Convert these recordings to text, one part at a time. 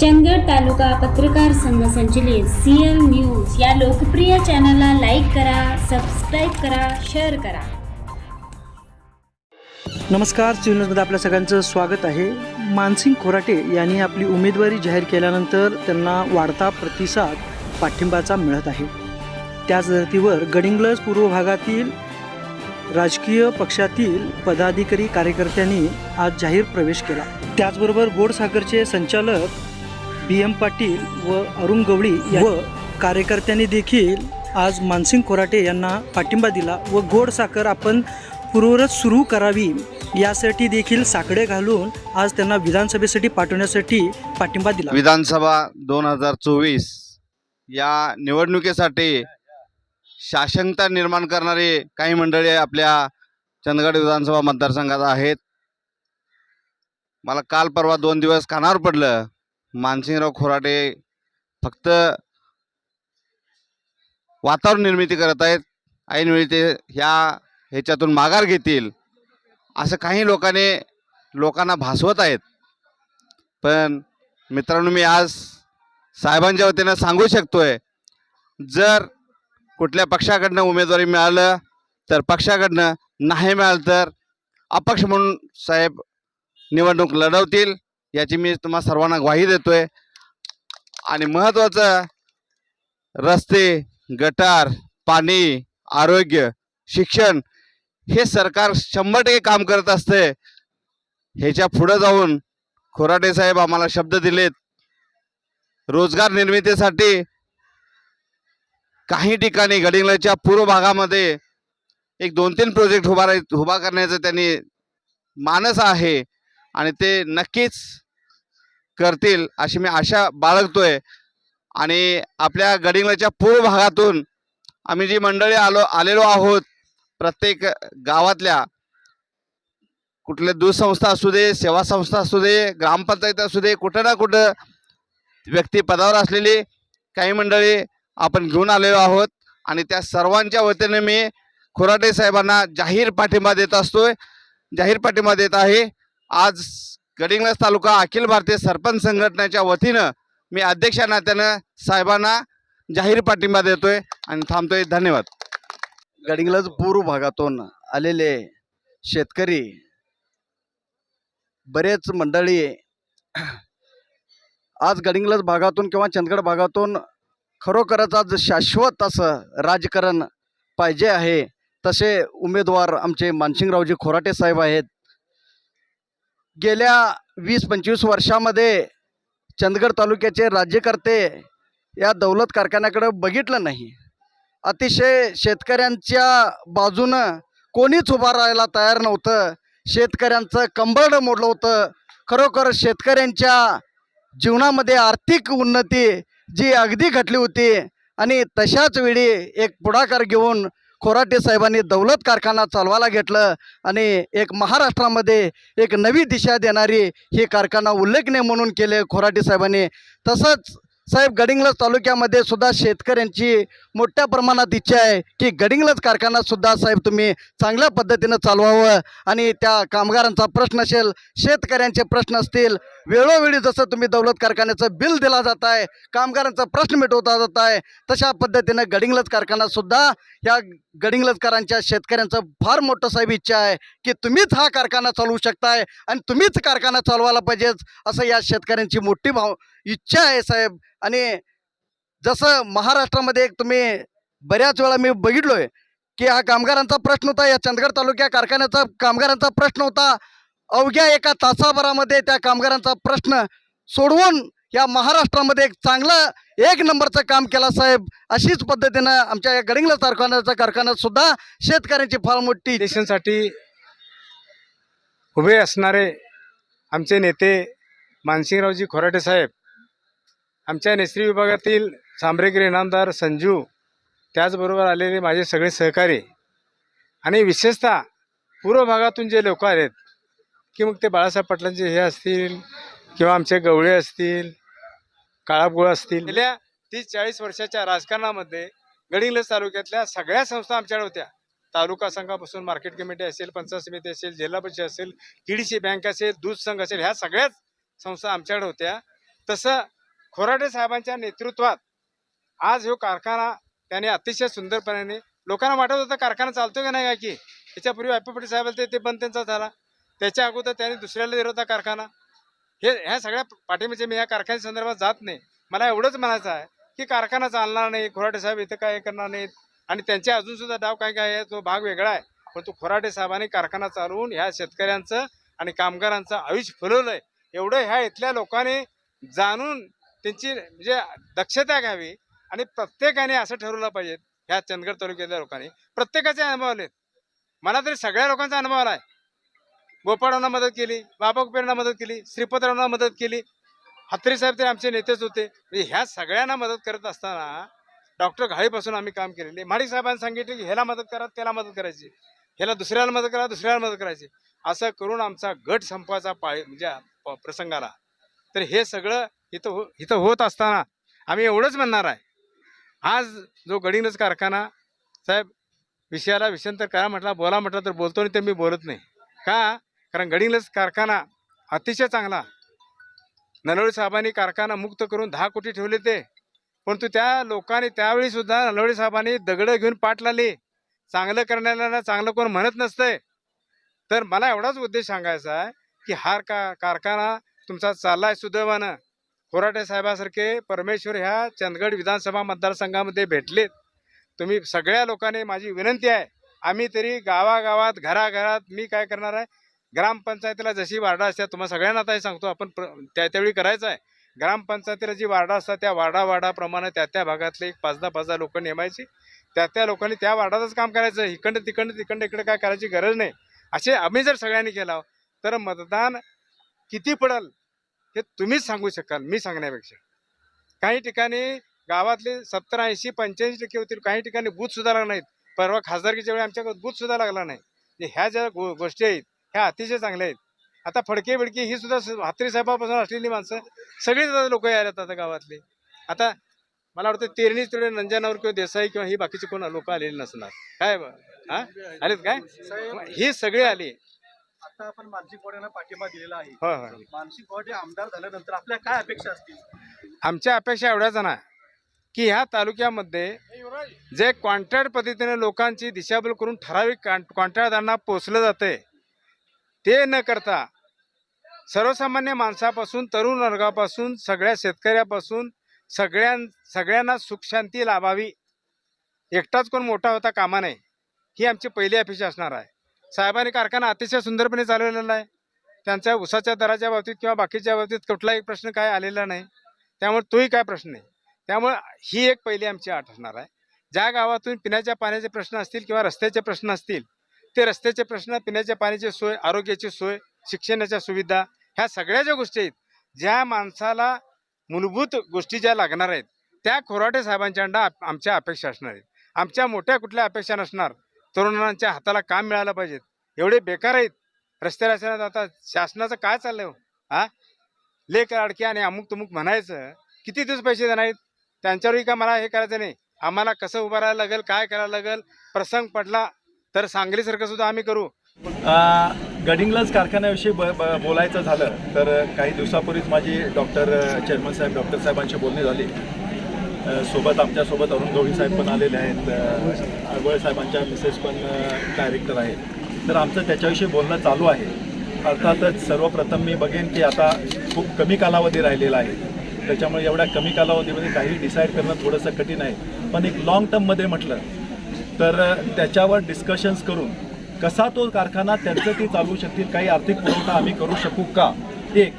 चंदगड तालुका पत्रकार संघ संचलित सीएल न्यूज या लोकप्रिय चॅनलला लाईक करा सबस्क्राईब करा शेअर करा. नमस्कार न्यूजमध्ये आपल्या सगळ्यांचं स्वागत आहे. मानसिंग खोराटे यांनी आपली उमेदवारी जाहीर केल्यानंतर त्यांना वाढता प्रतिसाद पाठिंबाचा मिळत आहे. त्याच धर्तीवर गडिंग्लज पूर्व भागातील राजकीय पक्षातील पदाधिकारी कार्यकर्त्यांनी आज जाहीर प्रवेश केला. त्याचबरोबर गोडसागरचे संचालक बी एम पाटील व अरुण गवळी या- व कार्यकर्त्यांनी देखील आज मानसिंग खोराटे यांना पाठिंबा दिला व गोड साखर आपण पूर्वरच सुरू करावी यासाठी देखील साकडे घालून आज त्यांना विधानसभेसाठी पाठवण्यासाठी पाठिंबा दिला. विधानसभा दोन हजार चोवीस या निवडणुकीसाठी शासनता निर्माण करणारे काही मंडळी आपल्या चंदगड विधानसभा मतदारसंघात आहेत. मला काल परवा दोन दिवस कानावर पडलं. मानसिंगराव खोराटे फक्त वातावरण निर्मिती करत आहेत. ऐनवेळी ते ह्या ह्याच्यातून माघार घेतील. असं काही लोकांनी लोकांना भासवत आहेत. पण मित्रांनो मी आज साहेबांच्या वतीनं सांगू शकतोय जर कुठल्या पक्षाकडनं उमेदवारी मिळालं तर पक्षाकडनं नाही मिळालं तर अपक्ष म्हणून साहेब निवडणूक लढवतील. याची मी तुम्हा सर्वांना ग्वाही देतोय. आणि महत्त्वाचं रस्ते गटार पाणी आरोग्य शिक्षण हे सरकार शंभर टक्के काम करत असते. ह्याच्या पुढं जाऊन खोराटे साहेब आम्हाला शब्द दिलेत. रोजगार निर्मितीसाठी काही ठिकाणी गडिंगलच्या पूर्व भागामध्ये एक दोन तीन प्रोजेक्ट उभारा उभा करण्याचं त्यांनी मानस आहे. आणि ते नक्कीच करतील अशी मी आशा बाळगतोय. आणि आपल्या गडिंगच्या पूर्व भागातून आम्ही जी मंडळी आलो आलेलो आहोत प्रत्येक गावातल्या कुठल्या दूध संस्था असू दे सेवा संस्था असू दे ग्रामपंचायत असू दे कुठं ना कुठं व्यक्ती पदावर असलेली काही मंडळी आपण घेऊन आलेलो आहोत. आणि त्या सर्वांच्या वतीने मी खोराटे साहेबांना जाहीर पाठिंबा देत असतोय. जाहीर पाठिंबा देत आहे. आज गडिंगलज तालुका अखिल भारतीय सरपंच संघटनेच्या वतीनं मी अध्यक्ष नात्यानं साहेबांना जाहीर पाठिंबा देतोय आणि थांबतोय. धन्यवाद. गडिंगलज पूर्व भागातून आलेले शेतकरी बरेच मंडळी आज गडिंगलज भागातून किंवा चंदगड भागातून खरोखरच आज शाश्वत असं राजकारण पाहिजे आहे. तसे उमेदवार आमचे मानसिंगरावजी खोराटे साहेब आहेत गेल्या वीस पंचवीस वर्षामध्ये चंदगड तालुक्याचे राज्यकर्ते या दौलत कारखान्याकडे बघितलं नाही. अतिशय शेतकऱ्यांच्या बाजूनं कोणीच उभा राहायला तयार नव्हतं. शेतकऱ्यांचं कंबरड मोडलं होतं. खरोखर शेतकऱ्यांच्या जीवनामध्ये आर्थिक उन्नती जी अगदी घटली होती आणि तशाच वेळी एक पुढाकार घेऊन खोराटे साहेबांनी दौलत कारखाना चालवायला घेतलं आणि एक महाराष्ट्रामध्ये एक नवी दिशा देणारी ही कारखाना उल्लेखनीय म्हणून केले खोराटे साहेबांनी. तसंच साहेब गडिंगलज तालुक्यामध्ये सुद्धा शेतकऱ्यांची मोठ्या प्रमाणात इच्छा आहे की गडिंगलज कारखानासुद्धा साहेब तुम्ही चांगल्या पद्धतीनं चालवावं आणि त्या कामगारांचा प्रश्न असेल शेतकऱ्यांचे प्रश्न असतील वेळोवेळी जसं तुम्ही दौलत कारखान्याचं बिल दिला जात आहे कामगारांचा प्रश्न मिटवता जात आहे तशा पद्धतीनं गडिंगलज कारखानासुद्धा या गडिंगलजकरांच्या शेतकऱ्यांचं फार मोठं साहेब इच्छा आहे की तुम्हीच हा कारखाना चालवू शकताय आणि तुम्हीच कारखाना चालवायला पाहिजेच असं या शेतकऱ्यांची मोठी भाव इच्छा आहे साहेब. आणि जसं महाराष्ट्रामध्ये एक तुम्ही बऱ्याच वेळा मी बघितलोय की हा कामगारांचा प्रश्न होता या चंदगड तालुक्या कारखान्याचा कामगारांचा प्रश्न होता. अवघ्या एका तासाभरामध्ये त्या कामगारांचा प्रश्न सोडवून या महाराष्ट्रामध्ये एक चांगलं एक नंबरचं काम केला साहेब. अशीच पद्धतीनं आमच्या या गडिंगला कारखान्याचा कारखान्यात सुद्धा शेतकऱ्यांची फार मोठी देशांसाठी उभे असणारे आमचे नेते मानसिंगरावजी खोराटे साहेब आमच्या नेसरी विभागातील सांबरेगिरी इनामदार संजू त्याचबरोबर आलेले माझे सगळे सहकारी आणि विशेषतः पूर्व भागातून जे लोक आहेत की मग ते बाळासाहेब पाटलांचे हे असतील किंवा आमचे गवळे असतील काळाबोळ असतील. गेल्या तीस चाळीस वर्षाच्या राजकारणामध्ये गडिंग्लज तालुक्यातल्या सगळ्या संस्था आमच्याकडे होत्या. तालुका संघापासून मार्केट कमिटी असेल पंचायत समिती असेल जिल्हा परिषद असेल किडीसी बँक असेल दूध संघ असेल ह्या सगळ्याच संस्था आमच्याकडे होत्या. तसं खोराडे साहेबांच्या नेतृत्वात आज ह्यो कारखाना त्याने अतिशय सुंदरपणाने लोकांना वाटत होतं कारखाना चालतो का नाही का की? त्याच्यापूर्वी अप्पा साहेब ते बंद त्यांचा झाला. त्याच्या अगोदर त्यांनी दुसऱ्याला दिला होता कारखाना. हे ह्या सगळ्या पाठिंब्याचे मी ह्या कारखान्या संदर्भात जात नाही. मला एवढंच म्हणायचं आहे की कारखाना चालणार नाही खोराटे साहेब इथं काय करणार नाहीत. आणि त्यांचे अजून सुद्धा डाव काय काय आहे तो भाग वेगळा आहे. पण तो खोराटे साहेबांनी कारखाना चालवून ह्या शेतकऱ्यांचं आणि कामगारांचं आयुष्य फुलवलंय. एवढं ह्या इथल्या लोकांनी जाणून त्यांची म्हणजे दक्षता घ्यावी आणि प्रत्येकाने असं ठरवलं पाहिजे ह्या चंदगड तालुक्यातल्या लोकांनी. प्रत्येकाचे अनुभव आलेत. मला तरी सगळ्या लोकांचा अनुभव आला आहे गोपाळांना मदत केली बाबा कुपेरांना मदत केली श्रीपतरावांना मदत केली. हत्रे साहेब ते आमचे नेतेच होते. म्हणजे ह्या सगळ्यांना मदत करत असताना डॉक्टर घाळीपासून आम्ही काम केलेले. माडिक साहेबांनी की ह्याला मदत करा त्याला मदत करायची. ह्याला दुसऱ्याला मदत करा दुसऱ्याला मदत करायची. असं करून आमचा गट संपवायचा पाळी म्हणजे प- प्रसंग आला तर हे सगळं इथं हो इथं होत असताना आम्ही एवढंच म्हणणार आहे. आज जो गडिंगज कारखाना साहेब विषयाला विषयांतर करा म्हटला बोला म्हटला तर बोलतो आणि ते मी बोलत नाही. का? कारण गडिंगलज कारखाना अतिशय चांगला. नलवडे साहेबांनी कारखाना मुक्त करून दहा कोटी ठेवले ते. परंतु त्या लोकांनी त्यावेळी सुद्धा नलवडे साहेबांनी दगडं घेऊन पाठ लावली. चांगलं करण्याला चांगलं कोण म्हणत नसतंय. तर मला एवढाच उद्देश सांगायचा आहे की हा का कारखाना तुमचा चाललाय सुदैवानं. खोराटे साहेबासारखे परमेश्वर ह्या चंदगड विधानसभा मतदारसंघामध्ये भेटलेत. तुम्ही सगळ्या लोकांनी माझी विनंती आहे. आम्ही तरी गावागावात घराघरात मी काय करणार आहे? ग्रामपंचायतीला जशी वार्डा असतात तुम्हाला सगळ्यांना आता हे सांगतो आपण प्र त्या त्यावेळी करायचं आहे ग्रामपंचायतीला जी वार्डा असतात त्या वार्डा वार्डाप्रमाणे त्या त्या भागातले एक पाच दहा पाच दहा लोक नेमायची. त्या त्या लोकांनी त्या वार्डातच काम करायचं. इकडं तिकडं तिकडं इकडं काय करायची गरज नाही. असे आम्ही जर सगळ्यांनी केला तर मतदान किती पडेल हे तुम्हीच सांगू शकाल मी सांगण्यापेक्षा. काही ठिकाणी गावातले सत्तर ऐंशी पंच्याऐंशी टक्के होतील. काही ठिकाणी बूथ सुद्धा लागला नाहीत. परवा खासदारकीच्या वेळी आमच्याकडे बूथ सुद्धा लागला नाही. म्हणजे ह्या ज्या गो गोष्टी आहेत ह्या अतिशय चांगल्या आहेत. आता फडके बिडके ही सुद्धा म्हात्रे साहेबापासून असलेली माणसं सगळीच लोक यायला आता गावातले. आता मला वाटतं तेरणीच तेवढे नंजनावर किंवा देसाई किंवा ही बाकीचे कोण लोक आलेली नसणार. काय ब- हा? आलेत काय? ही सगळी आली. आता आपण मानसिक पाठिंबा दिलेला आहे. मानसिक आमदार झाल्यानंतर आपल्या काय अपेक्षा असतील? आमच्या अपेक्षा एवढ्याच ना की ह्या तालुक्यामध्ये जे कॉन्ट्रॅक्ट पद्धतीने लोकांची दिशाभूल करून ठराविक कॉन्ट्रॅक्टदारांना पोचलं जाते ते न करता सर्वसामान्य माणसापासून तरुण वर्गापासून सगळ्या शेतकऱ्यापासून सगळ्यां सगळ्यांना सुखशांती लाभावी. एकटाच कोण मोठा होता कामा नये ही आमची पहिली अपेक्षा असणार आहे. साहेबांनी कारखाना अतिशय सुंदरपणे चालवलेला आहे. त्यांच्या उसाच्या दराच्या बाबतीत किंवा बाकीच्या बाबतीत कुठलाही प्रश्न काय आलेला नाही. त्यामुळे तोही काय प्रश्न नाही त्यामुळे ही एक पहिली आमची आठ असणार आहे. ज्या गावातून पिण्याच्या पाण्याचे प्रश्न असतील किंवा रस्त्याचे प्रश्न असतील ते रस्त्याचे प्रश्न पिण्याच्या पाण्याची सोय आरोग्याची सोय शिक्षणाच्या सुविधा ह्या सगळ्या ज्या गोष्टी आहेत ज्या माणसाला मूलभूत गोष्टी ज्या लागणार आहेत त्या खोराटे साहेबांच्या अंडा आमच्या अपेक्षा असणार आहेत. आमच्या मोठ्या कुठल्या अपेक्षा नसणार तरुणांच्या हाताला काम मिळालं पाहिजेत. एवढे बेकार आहेत. रस्ते रस्त्यात आता शासनाचं काय चाललंय हो? हा लेख अडकी आणि अमुक तुमुक म्हणायचं किती दिवस पैसे देणार आहेत? त्यांच्यावरही का मला हे करायचं नाही? आम्हाला कसं उभं राहायला लागेल काय करायला लागेल? प्रसंग पडला तर सांगलीसारखं सुद्धा आम्ही करू. आ, गडिंग्लज कारखान्याविषयी ब ब बोलायचं झालं तर काही दिवसापूर्वीच माझी डॉक्टर चेअरमन साहेब डॉक्टर साहेबांशी बोलणी झाली. सोबत आमच्यासोबत अरुण गवळी साहेब पण आलेले आहेत अ, साहेबांच्या मिसेस पण डायरेक्टर आहेत. तर आमचं त्याच्याविषयी बोलणं चालू आहे. अर्थातच सर्वप्रथम मी बघेन की आता खूप कमी कालावधी राहिलेला आहे. त्याच्यामुळे एवढ्या कमी कालावधीमध्ये काही डिसाईड करणं थोडंसं कठीण आहे. पण एक लॉंग टर्ममध्ये म्हटलं तर त्याच्यावर डिस्कशन्स करून कसा तो कारखाना त्यांचं ते चालवू शकतील काही आर्थिक पुरवठा आम्ही करू शकू का? एक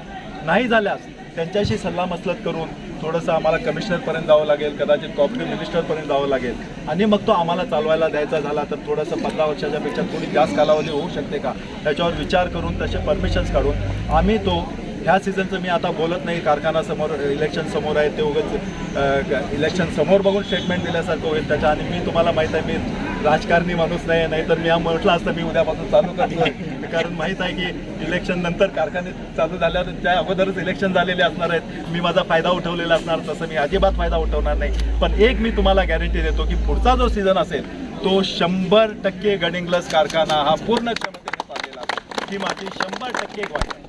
नाही झाल्यास त्यांच्याशी सल्लामसलत करून थोडंसं आम्हाला कमिशनरपर्यंत जावं लागेल कदाचित कॉपरेटिव्ह मिनिस्टरपर्यंत जावं लागेल. आणि मग तो आम्हाला चालवायला द्यायचा झाला तर थोडंसं पंधरा वर्षाच्यापेक्षा थोडी जास्त कालावधी होऊ शकते का? त्याच्यावर विचार करून तसे परमिशन्स काढून आम्ही तो ह्या सीझनचं मी आता बोलत नाही. कारखाना समोर इलेक्शन समोर आहे ते उगाच इलेक्शन समोर बघून स्टेटमेंट दिल्यासारखं होईल त्याच्या आणि मी तुम्हाला माहीत आहे मी राजकारणी माणूस नाही नाहीतर मी म्हटलं असतं मी उद्यापासून चालू करतो कारण माहीत आहे की इलेक्शन नंतर कारखाने चालू झाल्यावर त्या अगोदरच इलेक्शन झालेले असणार आहेत. मी माझा फायदा उठवलेला असणार तसं मी अजिबात फायदा उठवणार नाही. पण एक मी तुम्हाला गॅरंटी देतो की पुढचा जो सीझन असेल तो शंभर टक्के गडिंग्लस कारखाना हा पूर्ण क्षमतेने चाललेला असेल ही माझी शंभर टक्के ग्वाही